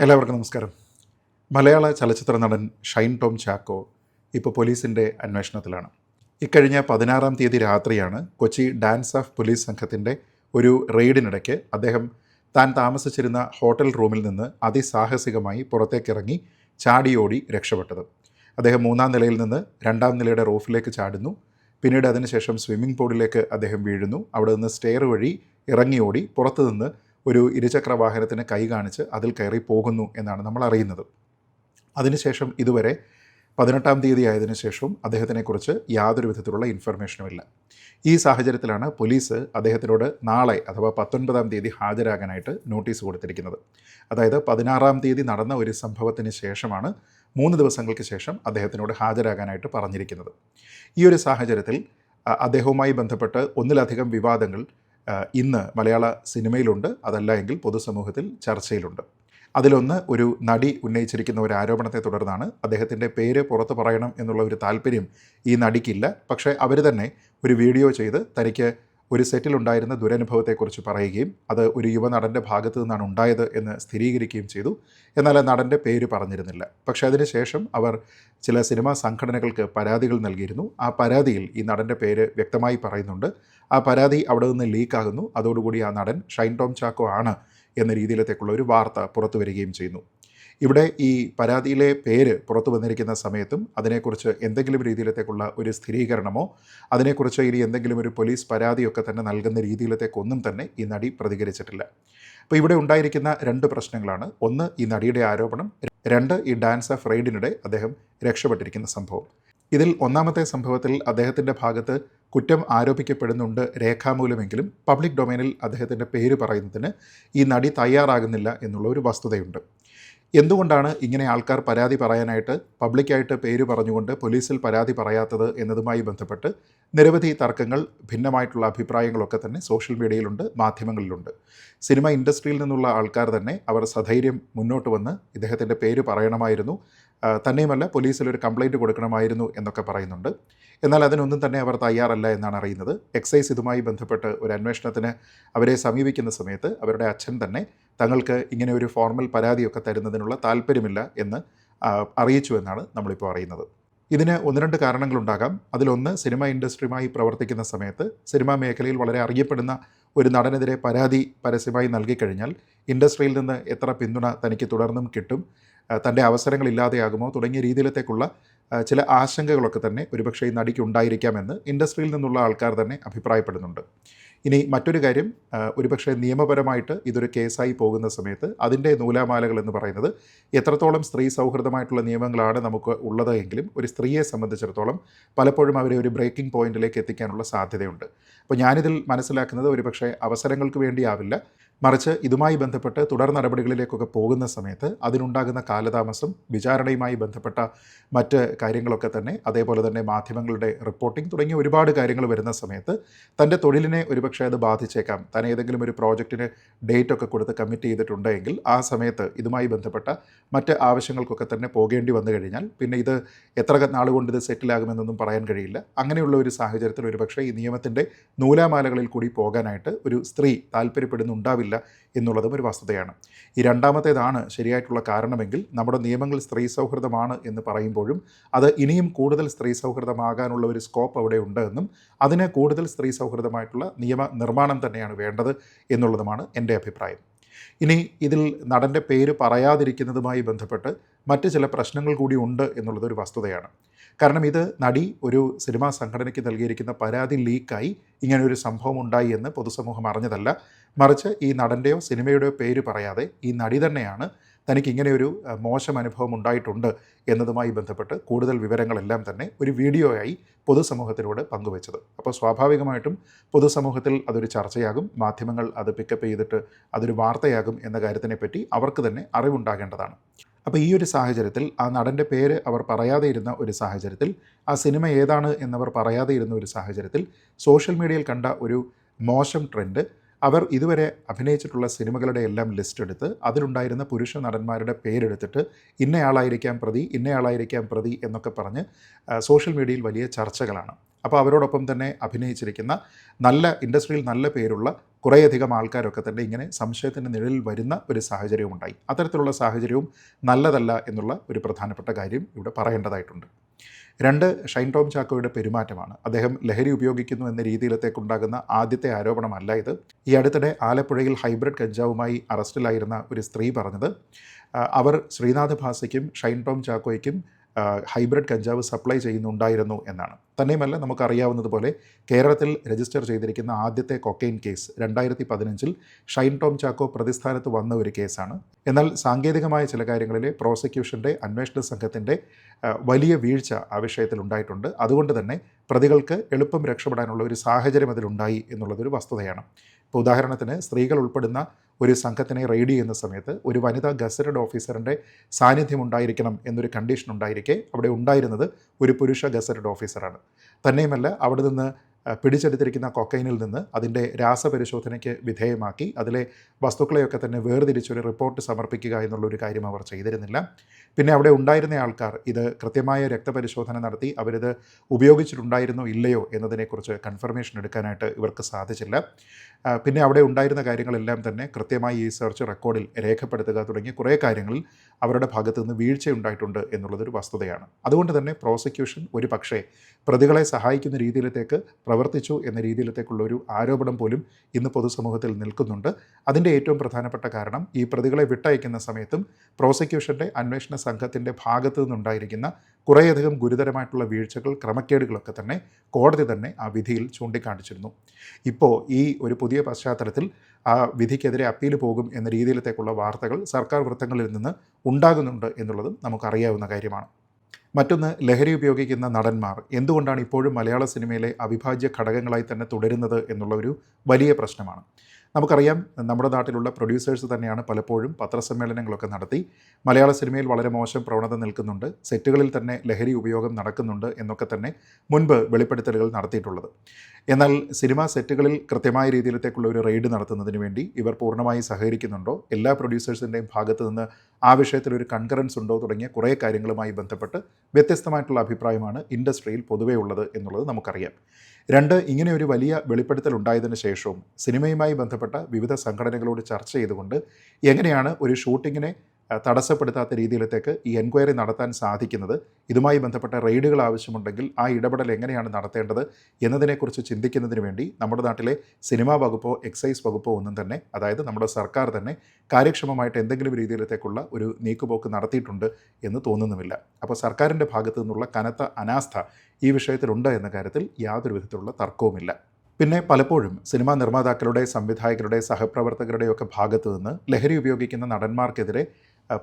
എല്ലാവർക്കും നമസ്കാരം. മലയാള ചലച്ചിത്ര നടൻ ഷൈൻ ടോം ചാക്കോ ഇപ്പോൾ പോലീസിന്റെ അന്വേഷണത്തിലാണ്. ഇക്കഴിഞ്ഞ പതിനാറാം തീയതി രാത്രിയാണ് കൊച്ചി ഡാൻസ് ഓഫ് പോലീസ് സംഘത്തിന്റെ ഒരു റെയ്ഡിനിടയ്ക്ക് അദ്ദേഹം താൻ താമസിച്ചിരുന്ന ഹോട്ടൽ റൂമിൽ നിന്ന് അതിസാഹസികമായി പുറത്തേക്കിറങ്ങി ചാടിയോടി രക്ഷപ്പെട്ടത്. അദ്ദേഹം മൂന്നാം നിലയിൽ നിന്ന് രണ്ടാം നിലയുടെ റൂഫിലേക്ക് ചാടുന്നു. പിന്നീട് അതിനുശേഷം സ്വിമ്മിംഗ് പൂളിലേക്ക് അദ്ദേഹം വീഴുന്നു. അവിടെ നിന്ന് സ്റ്റെയർ വഴി ഇറങ്ങിയോടി പുറത്തു നിന്ന് ഒരു ഇരുചക്ര വാഹനത്തിന് കൈ കാണിച്ച് അതിൽ കയറി പോകുന്നു എന്നാണ് നമ്മൾ അറിയുന്നത്. അതിനുശേഷം ഇതുവരെ പതിനെട്ടാം തീയതി ആയതിനു ശേഷവും അദ്ദേഹത്തിനെക്കുറിച്ച് യാതൊരു വിധത്തിലുള്ള ഇൻഫർമേഷനും ഇല്ല. ഈ സാഹചര്യത്തിലാണ് പോലീസ് അദ്ദേഹത്തിനോട് നാളെ അഥവാ പത്തൊൻപതാം തീയതി ഹാജരാകാനായിട്ട് നോട്ടീസ് കൊടുത്തിരിക്കുന്നത്. അതായത് പതിനാറാം തീയതി നടന്ന ഒരു സംഭവത്തിന് ശേഷമാണ് മൂന്ന് ദിവസങ്ങൾക്ക് ശേഷം അദ്ദേഹത്തിനോട് ഹാജരാകാനായിട്ട് പറഞ്ഞിരിക്കുന്നത്. ഈ ഒരു സാഹചര്യത്തിൽ അദ്ദേഹവുമായി ബന്ധപ്പെട്ട് ഒന്നിലധികം വിവാദങ്ങൾ ഇന്ന് മലയാള സിനിമയിലുണ്ട് അതല്ല എങ്കിൽ പൊതുസമൂഹത്തിൽ ചർച്ചയിലുണ്ട്. അതിലൊന്ന് ഒരു നടി ഉന്നയിച്ചിരിക്കുന്ന ഒരു ആരോപണത്തെ തുടർന്നാണ് അദ്ദേഹത്തിന്റെ പേര് പുറത്ത് പറയണം എന്നുള്ള ഒരു താല്പര്യം ഈ നടിക്കില്ല. പക്ഷേ അവർ തന്നെ ഒരു വീഡിയോ ചെയ്ത് തനിക്ക് ഒരു സെറ്റിൽ ഉണ്ടായിരുന്ന ദുരനുഭവത്തെക്കുറിച്ച് പറയുകയും അത് ഒരു യുവനടന്റെ ഭാഗത്തു നിന്നാണ് ഉണ്ടായത് എന്ന് സ്ഥിരീകരിക്കുകയും ചെയ്തു. എന്നാൽ ആ നടന്റെ പേര് പറഞ്ഞിരുന്നില്ല. പക്ഷേ അതിനുശേഷം അവർ ചില സിനിമാ സംഘടനകൾക്ക് പരാതികൾ നൽകിയിരുന്നു. ആ പരാതിയിൽ ഈ നടന്റെ പേര് വ്യക്തമായി പറയുന്നുണ്ട്. ആ പരാതി അവിടെ നിന്ന് ലീക്കാകുന്നു. അതോടുകൂടി ആ നടൻ ഷൈൻ ടോം ചാക്കോ ആണ് എന്ന രീതിയിലത്തേക്കുള്ള ഒരു വാർത്ത പുറത്തു വരികയും ചെയ്യുന്നു. ഇവിടെ ഈ പരാതിയിലെ പേര് പുറത്തു വന്നിരിക്കുന്ന സമയത്തും അതിനെക്കുറിച്ച് എന്തെങ്കിലും രീതിയിലത്തേക്കുള്ള ഒരു സ്ഥിരീകരണമോ അതിനെക്കുറിച്ച് ഇനി എന്തെങ്കിലും ഒരു പോലീസ് പരാതിയൊക്കെ തന്നെ നൽകുന്ന രീതിയിലത്തേക്കൊന്നും തന്നെ ഈ നടി പ്രതികരിച്ചിട്ടില്ല. അപ്പോൾ ഇവിടെ ഉണ്ടായിരിക്കുന്ന രണ്ട് പ്രശ്നങ്ങളാണ്. ഒന്ന് ഈ നടിയുടെ ആരോപണം. രണ്ട് ഈ ഡാൻസ് ഓഫ് റെയ്ഡിനിടെ അദ്ദേഹം രക്ഷപ്പെട്ടിരിക്കുന്ന സംഭവം. ഇതിൽ ഒന്നാമത്തെ സംഭവത്തിൽ അദ്ദേഹത്തിന്റെ ഭാഗത്ത് കുറ്റം ആരോപിക്കപ്പെടുന്നുണ്ട് രേഖാമൂലമെങ്കിലും പബ്ലിക് ഡൊമൈനിൽ അദ്ദേഹത്തിന്റെ പേര് പറയുന്നതിന് ഈ നടി തയ്യാറാകുന്നില്ല എന്നുള്ള ഒരു വസ്തുതയുണ്ട്. എന്തുകൊണ്ടാണ് ഇങ്ങനെ ആൾക്കാർ പരാതി പറയാനായിട്ട് പബ്ലിക്കായിട്ട് പേര് പറഞ്ഞുകൊണ്ട് പോലീസിൽ പരാതി പറയാത്തത് എന്നതുമായി ബന്ധപ്പെട്ട് നിരവധി തർക്കങ്ങൾ ഭിന്നമായിട്ടുള്ള അഭിപ്രായങ്ങളൊക്കെ തന്നെ സോഷ്യൽ മീഡിയയിലുണ്ട് മാധ്യമങ്ങളിലുണ്ട്. സിനിമ ഇൻഡസ്ട്രിയിൽ നിന്നുള്ള ആൾക്കാർ തന്നെ അവർ സധൈര്യം മുന്നോട്ട് വന്ന് ഇദ്ദേഹത്തിന്റെ പേര് പറയണമായിരുന്നു. തന്നെയുമല്ല പോലീസിൽ ഒരു കംപ്ലൈന്റ് കൊടുക്കണമായിരുന്നു എന്നൊക്കെ പറയുന്നുണ്ട്. എന്നാൽ അതിനൊന്നും തന്നെ അവർ തയ്യാറല്ല എന്നാണ് അറിയുന്നത്. എക്സൈസ് ഇതുമായി ബന്ധപ്പെട്ട് ഒരു അന്വേഷണത്തിന് അവരെ സമീപിക്കുന്ന സമയത്ത് അവരുടെ അച്ഛൻ തന്നെ തങ്ങൾക്ക് ഇങ്ങനെ ഒരു ഫോർമൽ പരാതിയൊക്കെ തരുന്നതിനുള്ള താല്പര്യമില്ല എന്ന് അറിയിച്ചു എന്നാണ് നമ്മളിപ്പോൾ അറിയുന്നത്. ഇതിന് ഒന്ന് രണ്ട് കാരണങ്ങളുണ്ടാകാം. അതിലൊന്ന് സിനിമ ഇൻഡസ്ട്രിയുമായി പ്രവർത്തിക്കുന്ന സമയത്ത് സിനിമാ മേഖലയിൽ വളരെ അറിയപ്പെടുന്ന ഒരു നടനെതിരെ പരാതി പരസ്യമായി നൽകിക്കഴിഞ്ഞാൽ ഇൻഡസ്ട്രിയിൽ നിന്ന് എത്ര പിന്തുണ തനിക്ക് തുടർന്നും കിട്ടും തന്റെ അവസരങ്ങൾ ഇല്ലാതെയാകുമോ തുടങ്ങിയ രീതിയിലത്തേക്കുള്ള ചില ആശങ്കകളൊക്കെ തന്നെ ഒരുപക്ഷേ ഈ നടിക്ക് ഉണ്ടായിരിക്കാമെന്ന് ഇൻഡസ്ട്രിയിൽ നിന്നുള്ള ആൾക്കാർ തന്നെ അഭിപ്രായപ്പെടുന്നുണ്ട്. ഇനി മറ്റൊരു കാര്യം ഒരുപക്ഷെ നിയമപരമായിട്ട് ഇതൊരു കേസായി പോകുന്ന സമയത്ത് അതിന്റെ നൂലാമാലകൾ എന്ന് പറയുന്നത് എത്രത്തോളം സ്ത്രീ സൗഹൃദമായിട്ടുള്ള നിയമങ്ങളാണ് നമുക്ക് ഉള്ളത് എങ്കിലും ഒരു സ്ത്രീയെ സംബന്ധിച്ചിടത്തോളം പലപ്പോഴും അവരെ ഒരു ബ്രേക്കിംഗ് പോയിന്റിലേക്ക് എത്തിക്കാനുള്ള സാധ്യതയുണ്ട്. അപ്പോൾ ഞാനിതിൽ മനസ്സിലാക്കുന്നത് ഒരുപക്ഷെ അവസരങ്ങൾക്ക് വേണ്ടിയാവില്ല. മറിച്ച് ഇതുമായി ബന്ധപ്പെട്ട് തുടർ നടപടികളിലേക്കൊക്കെ പോകുന്ന സമയത്ത് അതിനുണ്ടാകുന്ന കാലതാമസം വിചാരണയുമായി ബന്ധപ്പെട്ട മറ്റ് കാര്യങ്ങളൊക്കെ തന്നെ അതേപോലെ തന്നെ മാധ്യമങ്ങളുടെ റിപ്പോർട്ടിംഗ് തുടങ്ങിയ ഒരുപാട് കാര്യങ്ങൾ വരുന്ന സമയത്ത് തന്റെ തൊഴിലിനെ ഒരുപക്ഷെ അത് ബാധിച്ചേക്കാം. താൻ ഏതെങ്കിലും ഒരു പ്രോജക്റ്റിന് ഡേറ്റ് ഒക്കെ കൊടുത്ത് കമ്മിറ്റ് ചെയ്തിട്ടുണ്ടെങ്കിൽ ആ സമയത്ത് ഇതുമായി ബന്ധപ്പെട്ട മറ്റ് ആവശ്യങ്ങൾക്കൊക്കെ തന്നെ പോകേണ്ടി വന്നു കഴിഞ്ഞാൽ പിന്നെ ഇത് എത്ര നാളുകൊണ്ട് ഇത് സെറ്റിലാകുമെന്നൊന്നും പറയാൻ കഴിയില്ല. അങ്ങനെയുള്ള ഒരു സാഹചര്യത്തിൽ ഒരുപക്ഷെ ഈ നിയമത്തിന്റെ നൂലാമാലകളിൽ കൂടി പോകാനായിട്ട് ഒരു സ്ത്രീ താല്പര്യപ്പെടുന്നുണ്ടാവില്ല എന്നുള്ളതും ഒരു വസ്തുതയാണ്. ഈ രണ്ടാമത്തേതാണ് ശരിയായിട്ടുള്ള കാരണമെങ്കിൽ നമ്മുടെ നിയമങ്ങൾ സ്ത്രീ സൗഹൃദമാണ് എന്ന് പറയുമ്പോഴും അത് ഇനിയും കൂടുതൽ സ്ത്രീ സൗഹൃദമാകാനുള്ള ഒരു സ്കോപ്പ് അവിടെ ഉണ്ട് എന്നും അതിന് കൂടുതൽ സ്ത്രീ സൗഹൃദമായിട്ടുള്ള നിയമ നിർമ്മാണം തന്നെയാണ് വേണ്ടത് എന്നുള്ളതുമാണ് എന്റെ അഭിപ്രായം. ഇനി ഇതിൽ നടന്റെ പേര് പറയാതിരിക്കുന്നതുമായി ബന്ധപ്പെട്ട് മറ്റ് ചില പ്രശ്നങ്ങൾ കൂടി ഉണ്ട് എന്നുള്ളതൊരു വസ്തുതയാണ്. കാരണം ഇത് നടി ഒരു സിനിമാ സംഘടനയ്ക്ക് നൽകിയിരിക്കുന്ന പരാതി ലീക്കായി ഇങ്ങനൊരു സംഭവം ഉണ്ടായി എന്ന് പൊതുസമൂഹം അറിഞ്ഞതല്ല. മറിച്ച് ഈ നടന്റെയോ സിനിമയുടെയോ പേര് പറയാതെ ഈ നടി തന്നെയാണ് തനിക്ക് ഇങ്ങനെയൊരു മോശം അനുഭവം ഉണ്ടായിട്ടുണ്ട് എന്നതുമായി ബന്ധപ്പെട്ട് കൂടുതൽ വിവരങ്ങളെല്ലാം തന്നെ ഒരു വീഡിയോയായി പൊതുസമൂഹത്തിലൂടെ പങ്കുവച്ചത്. അപ്പോൾ സ്വാഭാവികമായിട്ടും പൊതുസമൂഹത്തിൽ അതൊരു ചർച്ചയാകും മാധ്യമങ്ങൾ അത് പിക്കപ്പ് ചെയ്തിട്ട് അതൊരു വാർത്തയാകും എന്ന കാര്യത്തിനെപ്പറ്റി അവർക്ക് തന്നെ അറിവുണ്ടാകേണ്ടതാണ്. അപ്പോൾ ഈ ഒരു സാഹചര്യത്തിൽ ആ നടന്റെ പേര് അവർ പറയാതെ ഇരുന്ന ഒരു സാഹചര്യത്തിൽ ആ സിനിമ ഏതാണ് എന്നവർ പറയാതെ ഇരുന്ന ഒരു സാഹചര്യത്തിൽ സോഷ്യൽ മീഡിയയിൽ കണ്ട ഒരു മോശം ട്രെൻഡ് അവർ ഇതുവരെ അഭിനയിച്ചിട്ടുള്ള സിനിമകളുടെ എല്ലാം ലിസ്റ്റ് എടുത്ത് അതിലുണ്ടായിരുന്ന പുരുഷ നടന്മാരുടെ പേരെടുത്തിട്ട് ഇന്നയാളായിരിക്കാം പ്രതി ഇന്നയാളായിരിക്കാം പ്രതി എന്നൊക്കെ പറഞ്ഞ് സോഷ്യൽ മീഡിയയിൽ വലിയ ചർച്ചകളാണ്. അപ്പോൾ അവരോടൊപ്പം തന്നെ അഭിനയിച്ചിരിക്കുന്ന നല്ല ഇൻഡസ്ട്രിയിൽ നല്ല പേരുള്ള കുറേയധികം ആൾക്കാരൊക്കെ തന്നെ ഇങ്ങനെ സംശയത്തിന്റെ നിഴലിൽ വരുന്ന ഒരു സാഹചര്യവും ഉണ്ടായി അത്തരത്തിലുള്ള സാഹചര്യവും നല്ലതല്ല എന്നുള്ള ഒരു പ്രധാനപ്പെട്ട കാര്യം ഇവിടെ പറയേണ്ടതായിട്ടുണ്ട്. രണ്ട് ഷൈൻ ടോം ചാക്കോയുടെ പെരുമാറ്റമാണ്. അദ്ദേഹം ലഹരി ഉപയോഗിക്കുന്നു എന്ന രീതിയിലത്തേക്കുണ്ടാകുന്ന ആദ്യത്തെ ആരോപണമല്ല ഇത്. ഈ അടുത്തിടെ ആലപ്പുഴയിൽ ഹൈബ്രിഡ് കഞ്ചാവുമായി അറസ്റ്റിലായിരുന്ന ഒരു സ്ത്രീ പറഞ്ഞത് അവർ ശ്രീനാഥ് ഭാസയ്ക്കും ഷൈൻ ടോം ചാക്കോയ്ക്കും ഹൈബ്രിഡ് കഞ്ചാവ് സപ്ലൈ ചെയ്യുന്നുണ്ടായിരുന്നു എന്നാണ്. തന്നെയുമല്ല നമുക്കറിയാവുന്നതുപോലെ കേരളത്തിൽ രജിസ്റ്റർ ചെയ്തിരിക്കുന്ന ആദ്യത്തെ കൊക്കൈൻ കേസ് രണ്ടായിരത്തി പതിനഞ്ചിൽ ഷൈൻ ടോം ചാക്കോ പ്രതിസ്ഥാനത്ത് വന്ന ഒരു കേസാണ്. എന്നാൽ സാങ്കേതികമായ ചില കാര്യങ്ങളിലെ പ്രോസിക്യൂഷന്റെ അന്വേഷണ സംഘത്തിന്റെ വലിയ വീഴ്ച ആ വിഷയത്തിൽ ഉണ്ടായിട്ടുണ്ട്. അതുകൊണ്ട് തന്നെ പ്രതികൾക്ക് എളുപ്പം രക്ഷപ്പെടാനുള്ള ഒരു സാഹചര്യം അതിലുണ്ടായി എന്നുള്ളതൊരു വസ്തുതയാണ്. ഇപ്പോൾ ഉദാഹരണത്തിന് സ്ത്രീകൾ ഉൾപ്പെടുന്ന ഒരു സംഘത്തിനെ റെയ്ഡ് ചെയ്യുന്ന സമയത്ത് ഒരു വനിതാ ഗസറ്റഡ് ഓഫീസറിന്റെ സാന്നിധ്യം ഉണ്ടായിരിക്കണം എന്നൊരു കണ്ടീഷൻ ഉണ്ടായിരിക്കെ അവിടെ ഉണ്ടായിരുന്നത് ഒരു പുരുഷ ഗസറ്റഡ് ഓഫീസറാണ്. തന്നെയുമല്ല അവിടെ നിന്ന് പിടിച്ചെടുത്തിരിക്കുന്ന കൊക്കൈനിൽ നിന്ന് അതിന്റെ രാസപരിശോധനയ്ക്ക് വിധേയമാക്കി അതിലെ വസ്തുക്കളെയൊക്കെ തന്നെ വേർതിരിച്ചൊരു റിപ്പോർട്ട് സമർപ്പിക്കുക എന്നുള്ളൊരു കാര്യം അവർ ചെയ്തിരുന്നില്ല. പിന്നെ അവിടെ ഉണ്ടായിരുന്ന ആൾക്കാർ ഇത് കൃത്യമായ രക്തപരിശോധന നടത്തി അവരിത് ഉപയോഗിച്ചിട്ടുണ്ടായിരുന്നോ ഇല്ലയോ എന്നതിനെക്കുറിച്ച് കൺഫർമേഷൻ എടുക്കാനായിട്ട് ഇവർക്ക് സാധിച്ചില്ല. പിന്നെ അവിടെ ഉണ്ടായിരുന്ന കാര്യങ്ങളെല്ലാം തന്നെ കൃത്യമായി ഈ സെർച്ച് റെക്കോർഡിൽ രേഖപ്പെടുത്തുക തുടങ്ങിയ കുറേ കാര്യങ്ങളിൽ അവരുടെ ഭാഗത്തു നിന്ന് വീഴ്ചയുണ്ടായിട്ടുണ്ട് എന്നുള്ളതൊരു വസ്തുതയാണ്. അതുകൊണ്ട് തന്നെ പ്രോസിക്യൂഷൻ ഒരു പക്ഷേ പ്രതികളെ സഹായിക്കുന്ന രീതിയിലത്തേക്ക് പ്രവർത്തിച്ചു എന്ന രീതിയിലത്തേക്കുള്ള ഒരു ആരോപണം പോലും ഇന്ന് പൊതുസമൂഹത്തിൽ നിൽക്കുന്നുണ്ട്. അതിന്റെ ഏറ്റവും പ്രധാനപ്പെട്ട കാരണം ഈ പ്രതികളെ വിട്ടയക്കുന്ന സമയത്തും പ്രോസിക്യൂഷന്റെ അന്വേഷണ സംഘത്തിന്റെ ഭാഗത്തു നിന്നുണ്ടായിരിക്കുന്ന കുറേയധികം ഗുരുതരമായിട്ടുള്ള വീഴ്ചകൾ ക്രമക്കേടുകളൊക്കെ തന്നെ കോടതി തന്നെ ആ വിധിയിൽ ചൂണ്ടിക്കാണിച്ചിരുന്നു. ഇപ്പോൾ ഈ ഒരു പുതിയ പശ്ചാത്തലത്തിൽ ആ വിധിക്കെതിരെ അപ്പീൽ പോകും എന്ന രീതിയിലത്തേക്കുള്ള വാർത്തകൾ സർക്കാർ വൃത്തങ്ങളിൽ നിന്ന് ഉണ്ടാകുന്നുണ്ട് എന്നുള്ളതും നമുക്കറിയാവുന്ന കാര്യമാണ്. മറ്റൊന്ന് ലഹരി ഉപയോഗിക്കുന്ന നടന്മാർ. എന്തുകൊണ്ടാണ് ഇപ്പോഴും മലയാള സിനിമയിലെ അവിഭാജ്യ ഘടകങ്ങളായി തന്നെ തുടരുന്നത് എന്നുള്ള ഒരു വലിയ പ്രശ്നമാണ്. നമുക്കറിയാം നമ്മുടെ നാട്ടിലുള്ള പ്രൊഡ്യൂസേഴ്സ് തന്നെയാണ് പലപ്പോഴും പത്രസമ്മേളനങ്ങളൊക്കെ നടത്തി. മലയാള സിനിമയിൽ വളരെ മോശം പ്രവണത നിൽക്കുന്നുണ്ട്. സെറ്റുകളിൽ തന്നെ ലഹരി ഉപയോഗം നടക്കുന്നുണ്ട് എന്നൊക്കെ തന്നെ മുൻപ് വെളിപ്പെടുത്തലുകൾ നടത്തിയിട്ടുള്ളത്. എന്നാൽ സിനിമാ സെറ്റുകളിൽ കൃത്യമായ രീതിയിലത്തേക്കുള്ള ഒരു റെയ്ഡ് നടത്തുന്നതിന് വേണ്ടി ഇവർ പൂർണമായി സഹകരിക്കുന്നുണ്ടോ? എല്ലാ പ്രൊഡ്യൂസേഴ്സിന്റെയും ഭാഗത്ത് നിന്ന് ആ വിഷയത്തിൽ ഒരു കൺകറൻസ് ഉണ്ടോ? തുടങ്ങിയ കുറേ കാര്യങ്ങളുമായി ബന്ധപ്പെട്ട് വ്യത്യസ്തമായിട്ടുള്ള അഭിപ്രായമാണ് ഇൻഡസ്ട്രിയിൽ പൊതുവേ ഉള്ളത് എന്നുള്ളത് നമുക്കറിയാം. രണ്ട് ഇങ്ങനെ ഒരു വലിയ വെളിപ്പെടുത്തൽ ഉണ്ടായതിനു ശേഷവും സിനിമയുമായി ബന്ധപ്പെട്ട വിവിധ സംഘടനകളോട് ചർച്ച ചെയ്തുകൊണ്ട് എങ്ങനെയാണ് ഒരു ഷൂട്ടിങ്ങിനെ തടസ്സപ്പെടുത്താത്ത രീതിയിലത്തേക്ക് ഈ എൻക്വയറി നടത്താൻ സാധിക്കുന്നത്. ഇതുമായി ബന്ധപ്പെട്ട റെയ്ഡുകൾ ആവശ്യമുണ്ടെങ്കിൽ ആ ഇടപെടൽ എങ്ങനെയാണ് നടത്തേണ്ടത് എന്നതിനെക്കുറിച്ച് ചിന്തിക്കുന്നതിന് വേണ്ടി നമ്മുടെ നാട്ടിലെ സിനിമാ വകുപ്പോ എക്സൈസ് വകുപ്പോ ഒന്നും തന്നെ അതായത് നമ്മുടെ സർക്കാർ തന്നെ കാര്യക്ഷമമായിട്ട് എന്തെങ്കിലും രീതിയിലത്തേക്കുള്ള ഒരു നീക്കുപോക്ക് നടത്തിയിട്ടുണ്ട് എന്ന് തോന്നുന്നുമില്ല. അപ്പോൾ സർക്കാരിന്റെ ഭാഗത്തു നിന്നുള്ള കനത്ത അനാസ്ഥ ഈ വിഷയത്തിലുണ്ട് എന്ന കാര്യത്തിൽ യാതൊരു വിധത്തിലുള്ള തർക്കവുമില്ല. പിന്നെ പലപ്പോഴും സിനിമാ നിർമ്മാതാക്കളുടെ സംവിധായകരുടെ സഹപ്രവർത്തകരുടെയൊക്കെ ഭാഗത്തു നിന്ന് ലഹരി ഉപയോഗിക്കുന്ന നടന്മാർക്കെതിരെ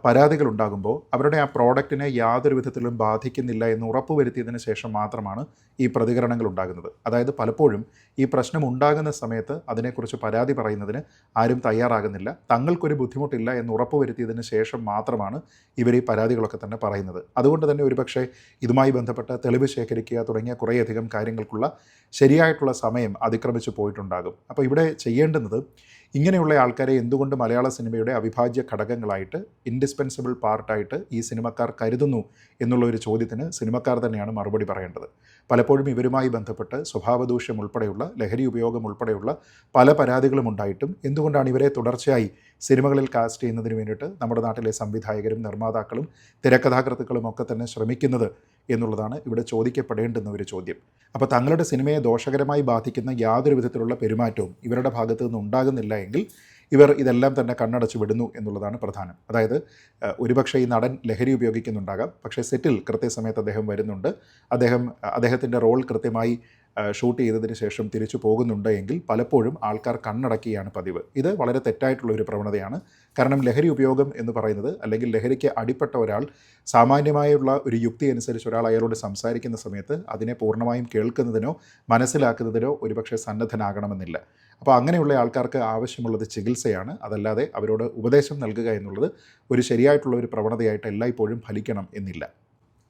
പരാതികൾ ഉണ്ടാകുമ്പോൾ അവരുടെ ആ പ്രോഡക്റ്റിനെ യാതൊരു വിധത്തിലും ബാധിക്കുന്നില്ല എന്ന് ഉറപ്പുവരുത്തിയതിന് ശേഷം മാത്രമാണ് ഈ പ്രതികരണങ്ങൾ ഉണ്ടാകുന്നത്. അതായത് പലപ്പോഴും ഈ പ്രശ്നം ഉണ്ടാകുന്ന സമയത്ത് അതിനെക്കുറിച്ച് പരാതി പറയുന്നതിന് ആരും തയ്യാറാകുന്നില്ല. തങ്ങൾക്കൊരു ബുദ്ധിമുട്ടില്ല എന്ന് ഉറപ്പുവരുത്തിയതിന് ശേഷം മാത്രമാണ് ഇവർ ഈ പരാതികളൊക്കെ തന്നെ പറയുന്നത്. അതുകൊണ്ട് തന്നെ ഒരുപക്ഷെ ഇതുമായി ബന്ധപ്പെട്ട തെളിവ് ശേഖരിക്കുക തുടങ്ങിയ കുറേയധികം കാര്യങ്ങൾക്കുള്ള ശരിയായിട്ടുള്ള സമയം അതിക്രമിച്ചു പോയിട്ടുണ്ടാകും. അപ്പോൾ ഇവിടെ ചെയ്യേണ്ടുന്നത് ഇങ്ങനെയുള്ള ആൾക്കാരെ എന്തുകൊണ്ട് മലയാള സിനിമയുടെ അവിഭാജ്യ ഘടകങ്ങളായിട്ട് ഇൻഡിസ്പെൻസിബിൾ പാർട്ടായിട്ട് ഈ സിനിമക്കാർ കരുതുന്നു എന്നുള്ള ഒരു ചോദ്യത്തിന് സിനിമക്കാർ തന്നെയാണ് മറുപടി പറയേണ്ടത്. പലപ്പോഴും ഇവരുമായി ബന്ധപ്പെട്ട് സ്വഭാവദൂഷ്യം ഉൾപ്പെടെയുള്ള ലഹരി ഉപയോഗം ഉൾപ്പെടെയുള്ള പല പരാതികളും ഉണ്ടായിട്ടും എന്തുകൊണ്ടാണ് ഇവരെ തുടർച്ചയായി സിനിമകളിൽ കാസ്റ്റ് ചെയ്യുന്നതിന് വേണ്ടിയിട്ട് നമ്മുടെ നാട്ടിലെ സംവിധായകരും നിർമ്മാതാക്കളും തിരക്കഥാകൃത്തുക്കളും ഒക്കെ തന്നെ ശ്രമിക്കുന്നത് എന്നുള്ളതാണ് ഇവിടെ ചോദിക്കപ്പെടേണ്ടുന്ന ഒരു ചോദ്യം. അപ്പോൾ തങ്ങളുടെ സിനിമയെ ദോഷകരമായി ബാധിക്കുന്ന യാതൊരു വിധത്തിലുള്ള പെരുമാറ്റവും ഇവരുടെ ഭാഗത്തു നിന്ന് ഉണ്ടാകുന്നില്ല എങ്കിൽ ഇവർ ഇതെല്ലാം തന്നെ കണ്ണടച്ച് വിടുന്നു എന്നുള്ളതാണ് പ്രധാനം. അതായത് ഒരുപക്ഷെ ഈ നടൻ ലഹരി ഉപയോഗിക്കുന്നുണ്ടാകാം. പക്ഷേ സെറ്റിൽ കൃത്യസമയത്ത് അദ്ദേഹം വരുന്നുണ്ട്. അദ്ദേഹം അദ്ദേഹത്തിന്റെ റോൾ കൃത്യമായി ഷൂട്ട് ചെയ്തതിന് ശേഷം തിരിച്ചു പോകുന്നുണ്ട് എങ്കിൽ പലപ്പോഴും ആൾക്കാർ കണ്ണടക്കിയാണ് പതിവ്. ഇത് വളരെ തെറ്റായിട്ടുള്ള ഒരു പ്രവണതയാണ്. കാരണം ലഹരി ഉപയോഗം എന്ന് പറയുന്നത് അല്ലെങ്കിൽ ലഹരിക്ക് അടിപ്പെട്ട ഒരാൾ സാമാന്യമായുള്ള ഒരു യുക്തി അനുസരിച്ച് ഒരാൾ അയാളോട് സംസാരിക്കുന്ന സമയത്ത് അതിനെ പൂർണമായും കേൾക്കുന്നതിനോ മനസ്സിലാക്കുന്നതിനോ ഒരുപക്ഷെ സന്നദ്ധനാകണമെന്നില്ല. അപ്പോൾ അങ്ങനെയുള്ള ആൾക്കാർക്ക് ആവശ്യമുള്ളത് ചികിത്സയാണ്. അതല്ലാതെ അവരോട് ഉപദേശം നൽകുക എന്നുള്ളത് ഒരു ശരിയായിട്ടുള്ള ഒരു പ്രവണതയായിട്ട് എല്ലായ്പ്പോഴും ഫലിക്കണം എന്നില്ല.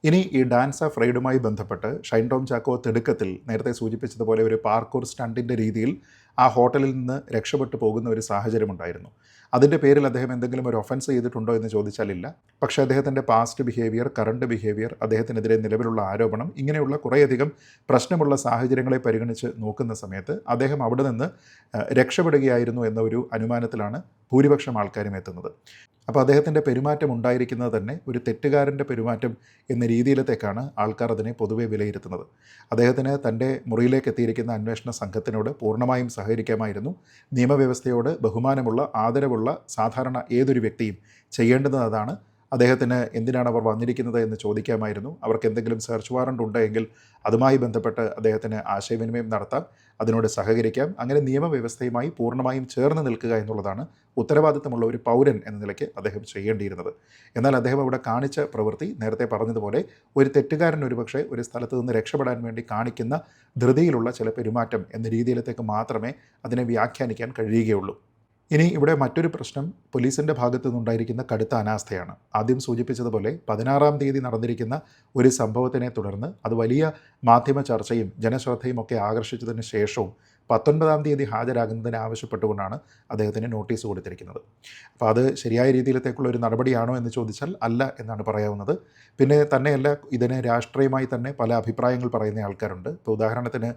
ഇനി ഈ ഡാൻസ് ഓഫ് റൈഡുമായി ബന്ധപ്പെട്ട് ഷൈൻ ടോം ചാക്കോ തിടുക്കത്തിൽ നേരത്തെ സൂചിപ്പിച്ചതുപോലെ ഒരു പാർക്കൂർ സ്റ്റണ്ടിന്റെ രീതിയിൽ ആ ഹോട്ടലിൽ നിന്ന് രക്ഷപ്പെട്ടു പോകുന്ന ഒരു സാഹചര്യമുണ്ടായിരുന്നു അതിന്റെ പേരിൽ അദ്ദേഹം എന്തെങ്കിലും ഒരു ഒഫൻസ് ചെയ്തിട്ടുണ്ടോ എന്ന് ചോദിച്ചാലില്ല പക്ഷേ അദ്ദേഹത്തിന്റെ പാസ്റ്റ് ബിഹേവിയർ കറണ്ട് ബിഹേവിയർ അദ്ദേഹത്തിനെതിരെ നിലവിലുള്ള ആരോപണം ഇങ്ങനെയുള്ള കുറേയധികം പ്രശ്നമുള്ള സാഹചര്യങ്ങളെ പരിഗണിച്ച് നോക്കുന്ന സമയത്ത് അദ്ദേഹം അവിടെ നിന്ന് രക്ഷപ്പെടുകയായിരുന്നു എന്ന ഒരു അനുമാനത്തിലാണ് ഭൂരിപക്ഷം ആൾക്കാരും എത്തുന്നത്. അപ്പോൾ അദ്ദേഹത്തിന്റെ പെരുമാറ്റം ഉണ്ടായിരിക്കുന്നത് തന്നെ ഒരു തെറ്റുകാരന്റെ പെരുമാറ്റം എന്ന രീതിയിലത്തേക്കാണ് ആൾക്കാർ അതിനെ പൊതുവെ വിലയിരുത്തുന്നത്. അദ്ദേഹത്തിന് തന്റെ മുറിയിലേക്ക് എത്തിയിരിക്കുന്ന അന്വേഷണ സംഘത്തിനോട് പൂർണമായും സഹകരിക്കാമായിരുന്നു നിയമവ്യവസ്ഥയോട് ബഹുമാനമുള്ള ആദരവുള്ള സാധാരണ ഏതൊരു വ്യക്തിയും ചെയ്യേണ്ടത് അതാണ് അദ്ദേഹത്തിന് എന്തിനാണ് അവർ വന്നിരിക്കുന്നത് എന്ന് ചോദിക്കാമായിരുന്നു. അവർക്ക് എന്തെങ്കിലും സെർച്ച് വാറണ്ട് ഉണ്ടെങ്കിൽ അതുമായി ബന്ധപ്പെട്ട് അദ്ദേഹത്തിന് ആശയവിനിമയം നടത്താം. അതിനോട് സഹകരിക്കാം. അങ്ങനെ നിയമവ്യവസ്ഥയുമായി പൂർണമായും ചേർന്ന് നിൽക്കുക എന്നുള്ളതാണ് ഉത്തരവാദിത്തമുള്ള ഒരു പൗരൻ എന്ന നിലയ്ക്ക് അദ്ദേഹം ചെയ്യേണ്ടിയിരുന്നത്. എന്നാൽ അദ്ദേഹം അവിടെ കാണിച്ച പ്രവൃത്തി നേരത്തെ പറഞ്ഞതുപോലെ ഒരു തെറ്റുകാരൻ ഒരുപക്ഷെ ഒരു സ്ഥലത്ത് നിന്ന് രക്ഷപ്പെടാൻ വേണ്ടി കാണിക്കുന്ന ധൃതിയിലുള്ള ചില പെരുമാറ്റം എന്ന രീതിയിലത്തേക്ക് മാത്രമേ അതിനെ വ്യാഖ്യാനിക്കാൻ കഴിയുകയുള്ളൂ. ഇനി ഇവിടെ മറ്റൊരു പ്രശ്നം പോലീസിന്റെ ഭാഗത്തു നിന്നുണ്ടായിരിക്കുന്ന കടുത്ത അനാസ്ഥയാണ്. ആദ്യം സൂചിപ്പിച്ചതുപോലെ പതിനാറാം തീയതി നടന്നിരിക്കുന്ന ഒരു സംഭവത്തിനെ തുടർന്ന് അത് വലിയ മാധ്യമ ചർച്ചയും ജനശ്രദ്ധയും ഒക്കെ ആകർഷിച്ചതിന് ശേഷവും പത്തൊൻപതാം തീയതി ഹാജരാകുന്നതിന് ആവശ്യപ്പെട്ടുകൊണ്ടാണ് അദ്ദേഹത്തിന് നോട്ടീസ് കൊടുത്തിരിക്കുന്നത്. അപ്പോൾ അത് ശരിയായ രീതിയിലത്തേക്കുള്ള ഒരു നടപടിയാണോ എന്ന് ചോദിച്ചാൽ അല്ല എന്നാണ് പറയാവുന്നത്. പിന്നെ തന്നെയല്ല ഇതിനെ രാഷ്ട്രീയമായി തന്നെ പല അഭിപ്രായങ്ങൾ പറയുന്ന ആൾക്കാരുണ്ട്. ഇപ്പോൾ ഉദാഹരണത്തിന്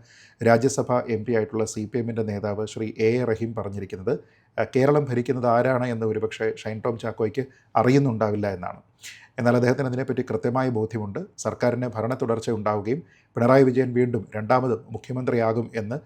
രാജ്യസഭ എം പി ആയിട്ടുള്ള സി പി എമ്മിന്റെ നേതാവ് ശ്രീ എ എ റഹീം പറഞ്ഞിരിക്കുന്നത് കേരളം ഭരിക്കുന്നത് ആരാണ് എന്ന് ഒരുപക്ഷെ ഷൈൻ ടോം ചാക്കോയ്ക്ക് അറിയുന്നുണ്ടാവില്ല എന്നാണ്. എന്നാൽ അദ്ദേഹത്തിന് അതിനെപ്പറ്റി കൃത്യമായ ബോധ്യമുണ്ട്. സർക്കാരിന് ഭരണ തുടർച്ച ഉണ്ടാവുകയും പിണറായി വിജയൻ വീണ്ടും രണ്ടാമതും മുഖ്യമന്ത്രിയാകും എന്ന്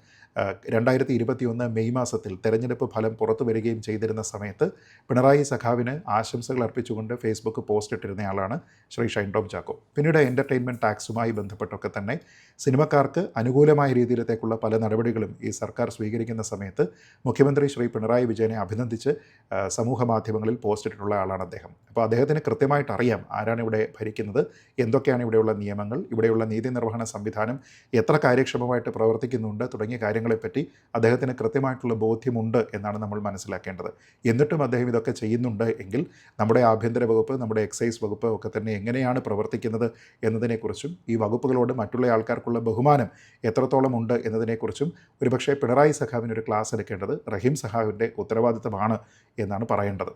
രണ്ടായിരത്തി ഇരുപത്തി ഒന്ന് മെയ് മാസത്തിൽ തെരഞ്ഞെടുപ്പ് ഫലം പുറത്തു വരികയും ചെയ്തിരുന്ന സമയത്ത് പിണറായി സഖാവിന് ആശംസകൾ അർപ്പിച്ചുകൊണ്ട് ഫേസ്ബുക്ക് പോസ്റ്റ് ഇട്ടിരുന്നയാളാണ് ശ്രീ ഷൈൻ ടോം ചാക്കോ പിന്നീട് എന്റർടൈൻമെന്റ് ടാക്സുമായി ബന്ധപ്പെട്ടൊക്കെ തന്നെ സിനിമക്കാർക്ക് അനുകൂലമായ രീതിയിലത്തേക്കുള്ള പല നടപടികളും ഈ സർക്കാർ സ്വീകരിക്കുന്ന സമയത്ത് മുഖ്യമന്ത്രി ശ്രീ പിണറായി വിജയനെ അഭിനന്ദിച്ച് സമൂഹ മാധ്യമങ്ങളിൽ പോസ്റ്റ് ഇട്ടിട്ടുള്ള ആളാണ് അദ്ദേഹം. അപ്പോൾ അദ്ദേഹത്തിന് കൃത്യമായിട്ട് അറിയാം ആരാണ് ഇവിടെ ഭരിക്കുന്നത് എന്തൊക്കെയാണ് ഇവിടെയുള്ള നിയമങ്ങൾ ഇവിടെയുള്ള നീതി നിർവഹണ സംവിധാനം എത്ര കാര്യക്ഷമമായിട്ട് പ്രവർത്തിക്കുന്നുണ്ട് തുടങ്ങിയ കാര്യങ്ങളെപ്പറ്റി അദ്ദേഹത്തിന് കൃത്യമായിട്ടുള്ള ബോധ്യമുണ്ട് എന്നാണ് നമ്മൾ മനസ്സിലാക്കേണ്ടത്. എന്നിട്ടും അദ്ദേഹം ഇതൊക്കെ ചെയ്യുന്നുണ്ട് എങ്കിൽ നമ്മുടെ ആഭ്യന്തര വകുപ്പ് നമ്മുടെ എക്സൈസ് വകുപ്പ് ഒക്കെ തന്നെ എങ്ങനെയാണ് പ്രവർത്തിക്കുന്നത് എന്നതിനെക്കുറിച്ചും ഈ വകുപ്പുകളോട് മറ്റുള്ള ആൾക്കാർക്കുള്ള ബഹുമാനം എത്രത്തോളം ഉണ്ട് എന്നതിനെക്കുറിച്ചും ഒരുപക്ഷേ പിണറായി സഖാവിന് ഒരു ക്ലാസ് എടുക്കേണ്ടത് റഹീം സഖാവിന്റെ ഉത്തരവാദിത്തമാണ് എന്നാണ് പറയേണ്ടത്.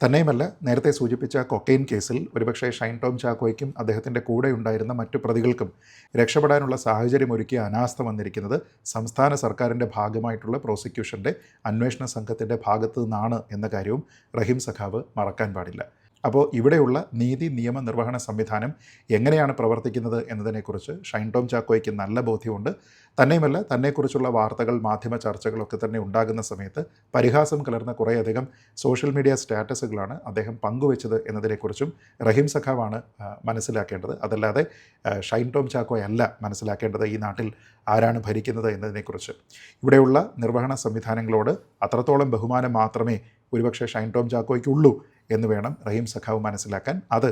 തന്നെയുമല്ല നേരത്തെ സൂചിപ്പിച്ച കൊക്കെയിൻ കേസിൽ ഒരുപക്ഷെ ഷൈൻ ടോം ചാക്കോയ്ക്കും അദ്ദേഹത്തിന്റെ കൂടെ ഉണ്ടായിരുന്ന മറ്റു പ്രതികൾക്കും രക്ഷപ്പെടാനുള്ള സാഹചര്യം ഒരുക്കിയ അനാസ്ഥ വന്നിരിക്കുന്നത് സംസ്ഥാന സർക്കാരിന്റെ ഭാഗമായിട്ടുള്ള പ്രോസിക്യൂഷന്റെ അന്വേഷണ സംഘത്തിന്റെ ഭാഗത്തു നിന്നാണ് എന്ന കാര്യവും റഹീം സഖാവ് മറക്കാൻ പാടില്ല. അപ്പോൾ ഇവിടെയുള്ള നീതി നിയമ നിർവഹണ സംവിധാനം എങ്ങനെയാണ് പ്രവർത്തിക്കുന്നത് എന്നതിനെക്കുറിച്ച് ഷൈൻ ടോം ചാക്കോയ്ക്ക് നല്ല ബോധ്യമുണ്ട്. തന്നെയുമല്ല തന്നെക്കുറിച്ചുള്ള വാർത്തകൾ മാധ്യമ ചർച്ചകളൊക്കെ തന്നെ ഉണ്ടാകുന്ന സമയത്ത് പരിഹാസം കലർന്ന കുറേയധികം സോഷ്യൽ മീഡിയ സ്റ്റാറ്റസുകളാണ് അദ്ദേഹം പങ്കുവച്ചത് എന്നതിനെക്കുറിച്ചും റഹീം സഖാവാണ് മനസ്സിലാക്കേണ്ടത്. അതല്ലാതെ ഷൈൻ ടോം ചാക്കോയല്ല മനസ്സിലാക്കേണ്ടത് ഈ നാട്ടിൽ ആരാണ് ഭരിക്കുന്നത് എന്നതിനെക്കുറിച്ച്. ഇവിടെയുള്ള നിർവഹണ സംവിധാനങ്ങളോട് അത്രത്തോളം ബഹുമാനം മാത്രമേ ഒരുപക്ഷെ ഷൈൻ ടോം ചാക്കോയ്ക്കുള്ളൂ എന്ന് വേണം റഹീം സഖാവ് മനസ്സിലാക്കാൻ. അത്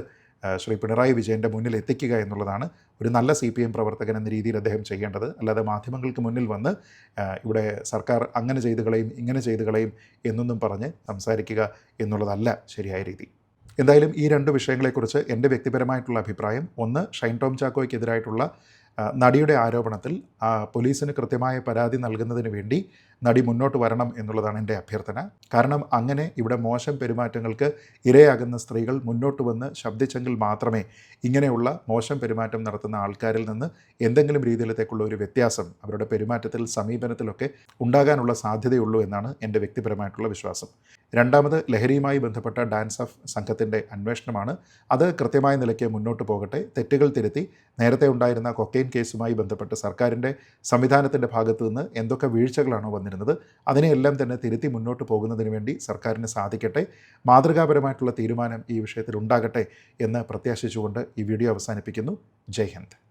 ശ്രീ പിണറായി വിജയന്റെ മുന്നിൽ എത്തിക്കുക എന്നുള്ളതാണ് ഒരു നല്ല സി പി എം പ്രവർത്തകൻ എന്ന രീതിയിൽ അദ്ദേഹം ചെയ്യേണ്ടത്. അല്ലാതെ മാധ്യമങ്ങൾക്ക് മുന്നിൽ വന്ന് ഇവിടെ സർക്കാർ അങ്ങനെ ചെയ്തു കളയും ഇങ്ങനെ ചെയ്തു കളയും എന്നൊന്നും പറഞ്ഞ് സംസാരിക്കുക എന്നുള്ളതല്ല ശരിയായ രീതി. എന്തായാലും ഈ രണ്ട് വിഷയങ്ങളെക്കുറിച്ച് എന്റെ വ്യക്തിപരമായിട്ടുള്ള അഭിപ്രായം. ഒന്ന് ഷൈൻ ടോം ചാക്കോയ്ക്കെതിരായിട്ടുള്ള നടിയുടെ ആരോപണത്തിൽ പോലീസിന് കൃത്യമായ പരാതി നൽകുന്നതിന് വേണ്ടി നടി മുന്നോട്ട് വരണം എന്നുള്ളതാണ് എന്റെ അഭ്യർത്ഥന. കാരണം അങ്ങനെ ഇവിടെ മോശം പെരുമാറ്റങ്ങൾക്ക് ഇരയാകുന്ന സ്ത്രീകൾ മുന്നോട്ട് വന്ന് ശബ്ദിച്ചെങ്കിൽ മാത്രമേ ഇങ്ങനെയുള്ള മോശം പെരുമാറ്റം നടത്തുന്ന ആൾക്കാരിൽ നിന്ന് എന്തെങ്കിലും രീതിയിലത്തേക്കുള്ള ഒരു വ്യത്യാസം അവരുടെ പെരുമാറ്റത്തിൽ സമീപനത്തിലൊക്കെ ഉണ്ടാകാനുള്ള സാധ്യതയുള്ളൂ എന്നാണ് എന്റെ വ്യക്തിപരമായിട്ടുള്ള വിശ്വാസം. രണ്ടാമത് ലഹരിയുമായി ബന്ധപ്പെട്ട ഡാൻസ് ഓഫ് സംഘത്തിന്റെ അന്വേഷണമാണ്. അത് കൃത്യമായ നിലയ്ക്ക് മുന്നോട്ട് പോകട്ടെ തെറ്റുകൾ തിരുത്തി നേരത്തെ ഉണ്ടായിരുന്ന കൊക്കൈൻ കേസുമായി ബന്ധപ്പെട്ട് സർക്കാരിന്റെ സംവിധാനത്തിന്റെ ഭാഗത്തു നിന്ന് എന്തൊക്കെ വീഴ്ചകളാണോ വന്നിരുന്നത് അതിനെയെല്ലാം തന്നെ തിരുത്തി മുന്നോട്ട് പോകുന്നതിന് വേണ്ടി സർക്കാരിന് സാധിക്കട്ടെ മാതൃകാപരമായിട്ടുള്ള തീരുമാനം ഈ വിഷയത്തിൽ ഉണ്ടാകട്ടെ എന്ന് പ്രത്യാശിച്ചുകൊണ്ട് ഈ വീഡിയോ അവസാനിപ്പിക്കുന്നു. ജയ് ഹിന്ദ്.